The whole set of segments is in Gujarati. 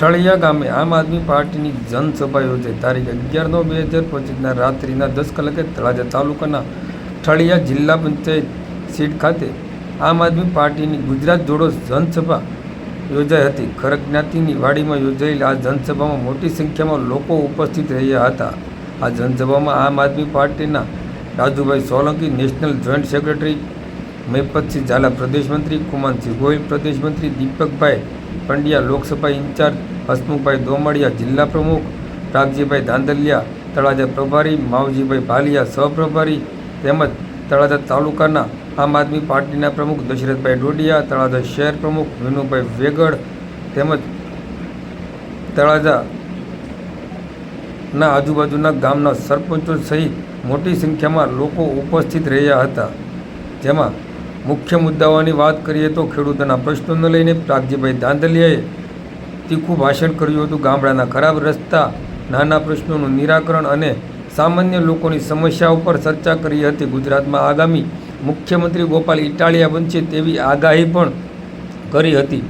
ઠળિયા ગામે આમ આદમી પાર્ટીની જનસભા યોજાઈ. તારીખ અગિયાર નવ બે હજાર પચીસના રાત્રિના દસ કલાકે તળાજા તાલુકાના ઠળિયા જિલ્લા પંચાયત સીટ ખાતે આમ આદમી પાર્ટીની ગુજરાત જોડો જનસભા યોજાઈ હતી. ખરક જ્ઞાતિની વાડીમાં યોજાયેલી આ જનસભામાં મોટી સંખ્યામાં લોકો ઉપસ્થિત રહ્યા હતા. આ જનસભામાં આમ આદમી પાર્ટીના Rajubhai Solanki, national joint secretary Mepatsinh Jhala પ્રદેશ મંત્રી, કુમાનસિંહ ગોયલ પ્રદેશ મંત્રી, દીપકભાઈ પંડ્યા લોકસભા ઇન્ચાર્જ હસમુખભાઈ દોમડિયા જિલ્લા પ્રમુખ, રાગજીભાઈ ધાંધલિયા, તળાજા પ્રભારી, માવજીભાઈ ભાલિયા સહપ્રભારી તેમજ તળાજા તાલુકાના આમ આદમી પાર્ટીના પ્રમુખ દશરથભાઈ ડોડિયા, તળાજા શહેર પ્રમુખ વિનુભાઈ વેગડ તેમજ તળાજા ના આજુબાજુના ગામના સરપંચો સહિત મોટી સંખ્યામાં લોકો ઉપસ્થિત રહ્યા હતા. જેમાં મુખ્ય મુદ્દાઓની વાત કરીએ તો ખેડૂતોના પ્રશ્નોને લઈને પ્રાગજીભાઈ દાંદલિયાએ તીખું ભાષણ કર્યું હતું. ગામડાના ખરાબ રસ્તા, નાના પ્રશ્નોનું નિરાકરણ અને સામાન્ય લોકોની સમસ્યાઓ પર ચર્ચા કરી હતી. ગુજરાતમાં આગામી મુખ્યમંત્રી ગોપાલ ઇટાલિયા બનશે તેવી આગાહી પણ કરી હતી.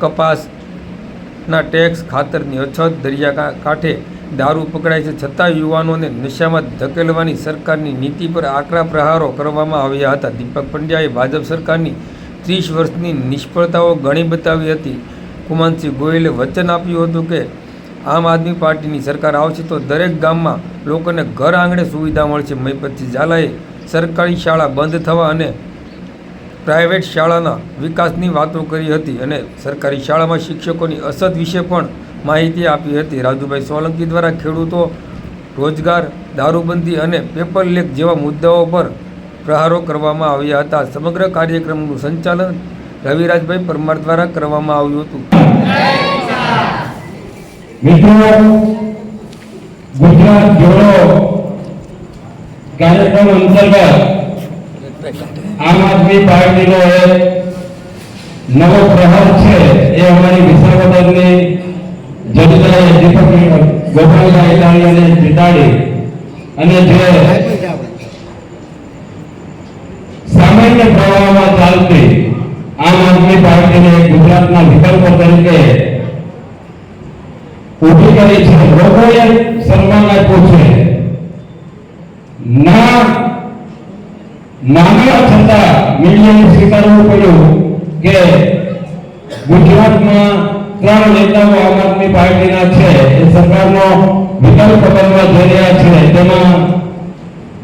કપાસના ટેક્સ ખાતરની અછત, દરિયા કાંઠે દારૂ પકડાય છે છતાં યુવાનોને નશામાં ધકેલવાની સરકારની નીતિ પર આકરા પ્રહારો કરવામાં આવ્યા હતા. દીપક પંડ્યાએ ભાજપ સરકારની ત્રીસ વર્ષની નિષ્ફળતાઓ ઘણી બતાવી હતી. કુમાનસિંહ ગોયલે વચન આપ્યું હતું કે આમ આદમી પાર્ટીની સરકાર આવશે તો દરેક ગામમાં લોકોને ઘર આંગણે સુવિધા મળશે. મહિપતસિંહ ઝાલાએ સરકારી શાળા બંધ થવા અને પ્રાઇવેટ શાળાના વિકાસની વાતો કરી હતી અને સરકારી શાળામાં શિક્ષકોની અસત વિશે પણ માહિતી આપી હતી. રાજુભાઈ સોલંકી દ્વારા ખેડૂતો રોજગાર, દારૂબંધી અને પેપર લેક જેવા મુદ્દાઓ પર પ્રહારો કરવામાં આવ્યા હતા. સમગ્ર કાર્યક્રમનું સંચાલન રવિરાજભાઈ પરમાર દ્વારા કરવામાં આવ્યું હતું. મિત્રો, ગુજરાત જોડો કાર્યક્રમ અંતર્ગત આમ આદમી પાર્ટીનો એક નવો પ્રહાર છે એ અમારી વિસાવદરની જનતાએ દીપક ગોપાલભાઈ ઇટાલિયાને જીતાડી અને જે સામાન્ય પ્રવાહમાં ચાલતી આમ આદમી પાર્ટીને ગુજરાતના વિકલ્પ તરીકે ઊભી કરી છે લોકોએ સન્માન આપ્યું છે ના નાના છતાં મીડિયાને સ્વીકારવું પડ્યું કે ગુજરાતમાં ત્રણ નેતાઓ આમ આદમી પાર્ટીના છે, એ સરકારનો વિકલ્પ બનવા જઈ રહ્યા છે. તેમાં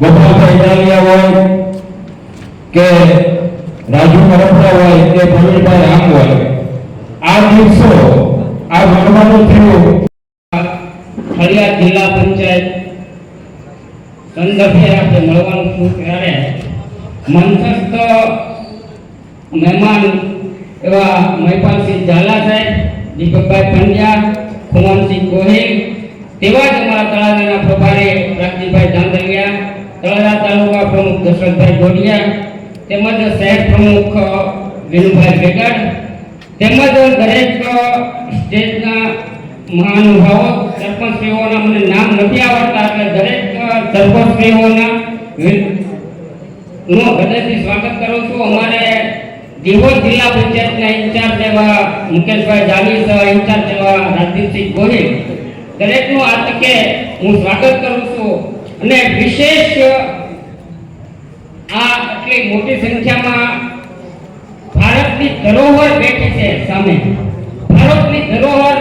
ગોપાલભાઈ ઇટાલિયા હોય કે રાજુ કરપડા હોય કે પ્રવીણભાઈ રામ હોય. આ દિવસો આ ગણવાનું થયું. ખડિયા જિલ્લા પંચાયત સંદર્ભે આપણે મળવાનું છું ત્યારે મંચસ્થ મહેમાન એવા મહિપાલસિંહ ઝાલા સાહેબ, દીપકભાઈ પંડ્યા, ખુમાનસિંહ ગોહિલ તેવા જ અમારા તળાજાના પ્રભારી રાગજીભાઈ ધાંધલિયા, તળાજા તાલુકા પ્રમુખ દશરથભાઈ ગોડિયા તેમજ શહેર પ્રમુખ વિનુભાઈ ભેગડ તેમજ દરેક સ્ટેટના મહાનુભાવો, સરપંચશ્રીઓના મને નામ નથી આવડતા એટલે દરેક સરપંચશ્રીઓના હું હૃદયથી સ્વાગત કરું છું. અમારે દિવોદ જિલ્લા પંચાયતના ઇન્ચાર્જ એવા મુકેશભાઈ જાની સહ ઇન્ચાર્જ એવા રાજદીપસિંહ ગોહિલ. દરેકનું આ તકે હું સ્વાગત કરું છું. અને વિશેષ, આ આટલી મોટી સંખ્યામાં ભારતની ધરોહર બેઠી છે સામે. ભારતની ધરોહર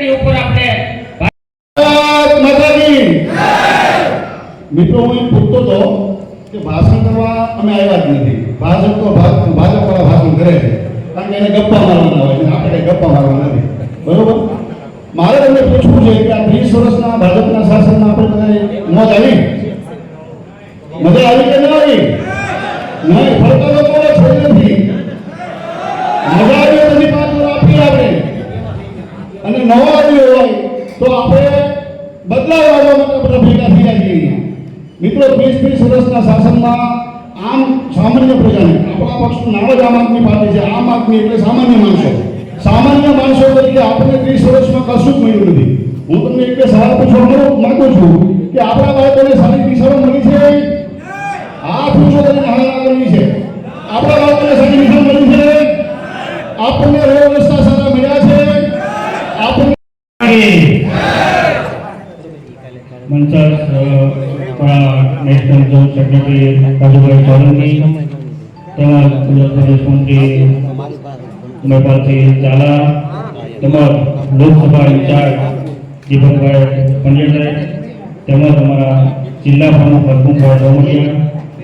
બે ઉપર આપણે મિત્રો, હું એમ પૂછતો હતો કે ભાષણ કરવા અમે આવ્યા જ નથી. ભાષણ તો ભાજપ વાળા ભાષણ કરે છે. કારણ કે એને ગપ્પા મારવાના હોય આપણે ગપ્પા મારવા નથી. બરોબર? મારે તમને પૂછવું છે કે આ ત્રીસ વર્ષના ભાજપના શાસનમાં આપણે બધાને મોજ આવી? મજા આવી કે ન આવી? નહીં, ફરતા લોકોને છોડી નથી મજા આવી હોય તો બધી પાંચ વર્ષ આપી આપણે અને નવો આવ્યો હોય તો આપણે બદલાવ આવવા માટે બધા ભેગા થયા છીએ મિત્રો ત્રીસ વર્ષના શાસનમાં આમ સામાન્ય પ્રજાને, આપણા પક્ષનું નામ જ આમ આદમી પાર્ટી છે, આમ આદમી એટલે સામાન્ય માણસો. સામાન્ય માણસો તરીકે આપણને ત્રીસ વર્ષમાં કશું જ મળ્યું નથી. હું તમને બે સવાલ પૂછવા માંગુ- છું કે આપણા બાળકોને સારી નિશાળો મળી છે? આ પૂછો તમે હાલ કરવી છે. આપણા બાળકોને સારી નિશાળ મળી છે? આપણને રસ્તા સારા મળ્યા છે મંચ આપણા national zone secretary Rajubhai Solanki તેમજ ગુજરાત તેમજ લોકસભા ઇન્ચાર્જ દીપકભાઈ પંડ્યા તેમજ અમારા જિલ્લા પ્રમુખ હરકુભાઈ ડોમરિયા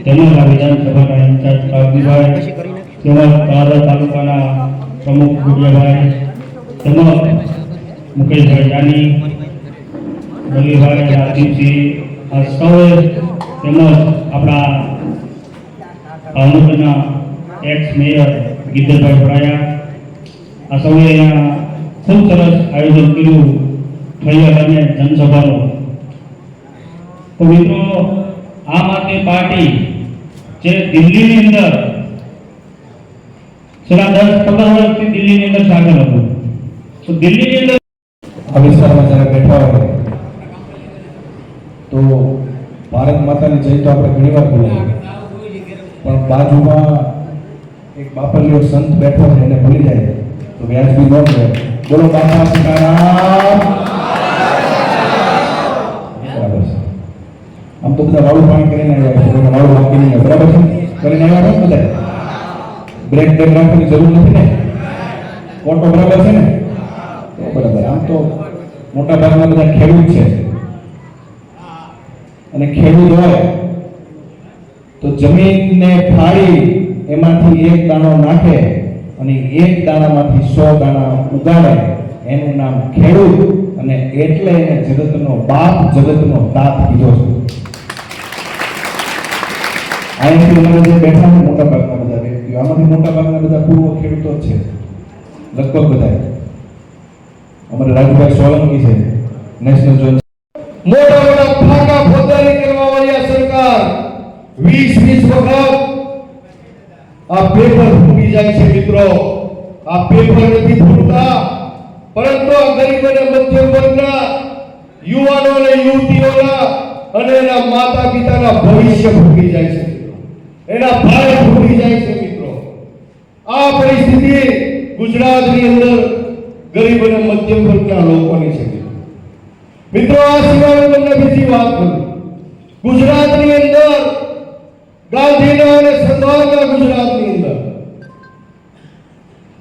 તેમજ આ વિધાનસભાના ઇન્ચાર્જ કાબજીભાઈ તેમજ તળાજા તાલુકાના પ્રમુખ ગુડિયાભાઈ તેમજ મુકેશભાઈ જાની, બલીભાઈ રાજીવસિંહ આ સૌએ તેમજ આપણા ભાવનગરના એક્સ મેયર ગીધરભાઈ ભરાયા આ સૌએ અહીંયા ખૂબ સરસ આયોજન કર્યું થયું અને જનસભાનું. તો મિત્રો આમ આદમી પાર્ટી જે દિલ્હીની અંદર છેલ્લા દસ પંદર વર્ષથી દિલ્હીની અંદર સાગર હતું. તો દિલ્હીની અંદર આ વિસ્તારમાં જ્યારે બેઠા હોય, તો ભારત માતાની જય તો આપણે ઘણીવાર બોલીએ. પણ બાજુમાં એક બાપલીઓ સંત બેઠો છે, એને ભૂલી જાય. તો વ્યાજબી ન કહેવાય. બોલો બાપા, સીતારામ. આમ તો બધા વાળું પાણી કરીને આવ્યા છે. વાળું વાંકી નહીં બરાબર છે? કરીને આવ્યા છો બધા? બ્રેક બ્રેક રાખવાની જરૂર નથી ને? ઓટો બરાબર છે ને? બરાબર. આમ તો મોટા ભાગના બધા ખેડૂત છે. અને ખેડૂત હોય, તો જમીનને ફાળી એમાંથી એક દાણો નાખે અને એક દાણામાંથી સો દાણા ઉગાડે. એનું નામ ખેડૂત અને એટલે એને જગતનો બાપ, જગતનો તાપ કીધો છે. અહીંથી અમારે જે બેઠા છે, મોટા ભાગના બધા વ્યક્તિઓ, આમાંથી મોટા ભાગના બધા પૂર્વ ખેડૂતો છે. લગભગ બધા અમારે રાજુભાઈ સોલંકી છે નેશનલ ઝોન મોટા મોટા ફાકા ફોજદારી કરવા વાળી આ સરકાર વીસ વીસ વખત આ પેપર ફૂટી જાય છે મિત્રો. આ પેપર નથી ફૂટતા. પરંતુ આ ગરીબ અને મધ્યમ વર્ગના યુવાનો અને યુવતીઓના અને એના માતા પિતાના ભવિષ્ય ફૂટી જાય છે એના ભાઈ ફૂટી જાય છે મિત્રો. આ પરિસ્થિતિ ગુજરાતની અંદર ગરીબ અને મધ્યમ વર્ગના લોકોની છે મિત્રો. આ સિવાય તમને બીજી વાત કરું. ગુજરાતની અંદર ગાંધીના અને સરદારના ગુજરાતની અંદર.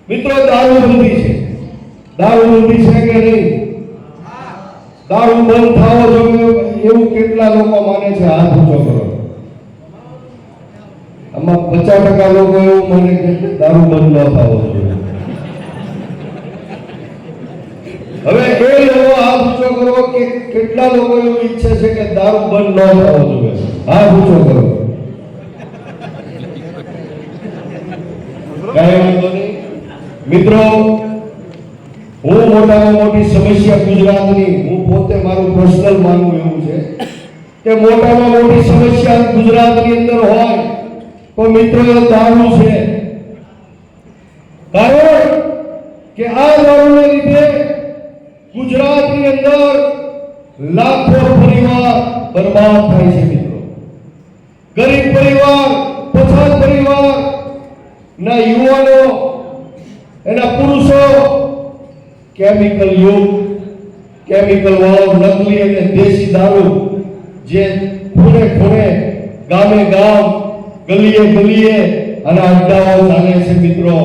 મિત્રો, દારૂબંધી છે. દારૂબંધી છે કે નહીં? દારૂ બંધ થવો જોઈએ એવું કેટલા લોકો માને છે, હાથ ઊંચો કરો. આમાં પચાસ ટકા લોકો એવું માને કે દારૂ બંધ ન થવો જોઈએ. હવે એ લોકો હાથ ઊંચો કરો કે કેટલા લોકો એવું ઈચ્છે છે કે દારૂ બંધ ન થવો જોઈએ. હાથ ઊંચો કરો. કાંઈ મિત્રો, હું મોટામાં મોટી સમસ્યા ગુજરાતની, હું પોતે મારું પર્સનલ માનવું એવું છે કે મોટામાં મોટી સમસ્યા ગુજરાતની અંદર હોય તો મિત્રો, દારૂ છે. કારણ કે આ દારૂને લીધે ગુજરાતની અંદર લાખો પરિવાર બરબાદ થાય છે મિત્રો. ગરીબ પરિવાર ના યુવાનો, એના પુરુષો કેમિકલ યુગ કેમિકલ વાળો નકલી અને દેશી દારૂ, જે ખૂણે ખૂણે ગામે ગામ, ગલીએ ગલીએ અને અડ્ડાઓ ચાલે છે મિત્રો.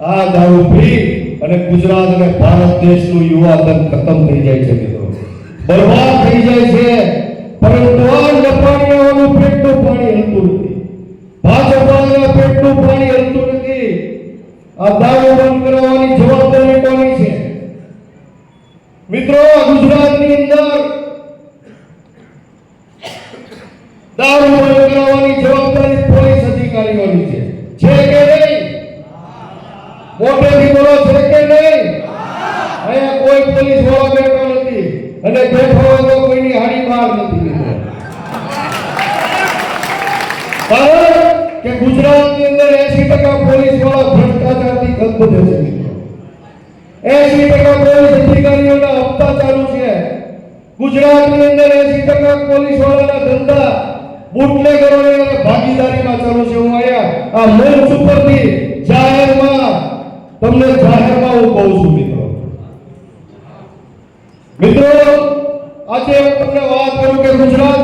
આ દારૂ પી અને ગુજરાત અને ભારત દેશનું યુવા ધન ખતમ થઈ જાય છે મિત્રો. બરબાદ થઈ જાય છે, પરંતુ આ નપાણીયાઓનું પેટનું પાણી હતું ભાજપાના પેટનું આ ભ્રષ્ટાચારથી હશે મિત્રો. 80% પોલીસ અધિકારીઓના હપ્તા ચાલુ છે. ગુજરાતની અંદર 80% પોલીસ વાળાના ધંધા બુટલેગરોની ભાગીદારીમાં ચાલુ છે. હું અહીંયા આ મંચ ઉપરથી જાહેરમાં તમને જાહેરમાં હું કહું છું મિત્રો. મિત્રો, આજે હું તમને વાત કરું કે ગુજરાત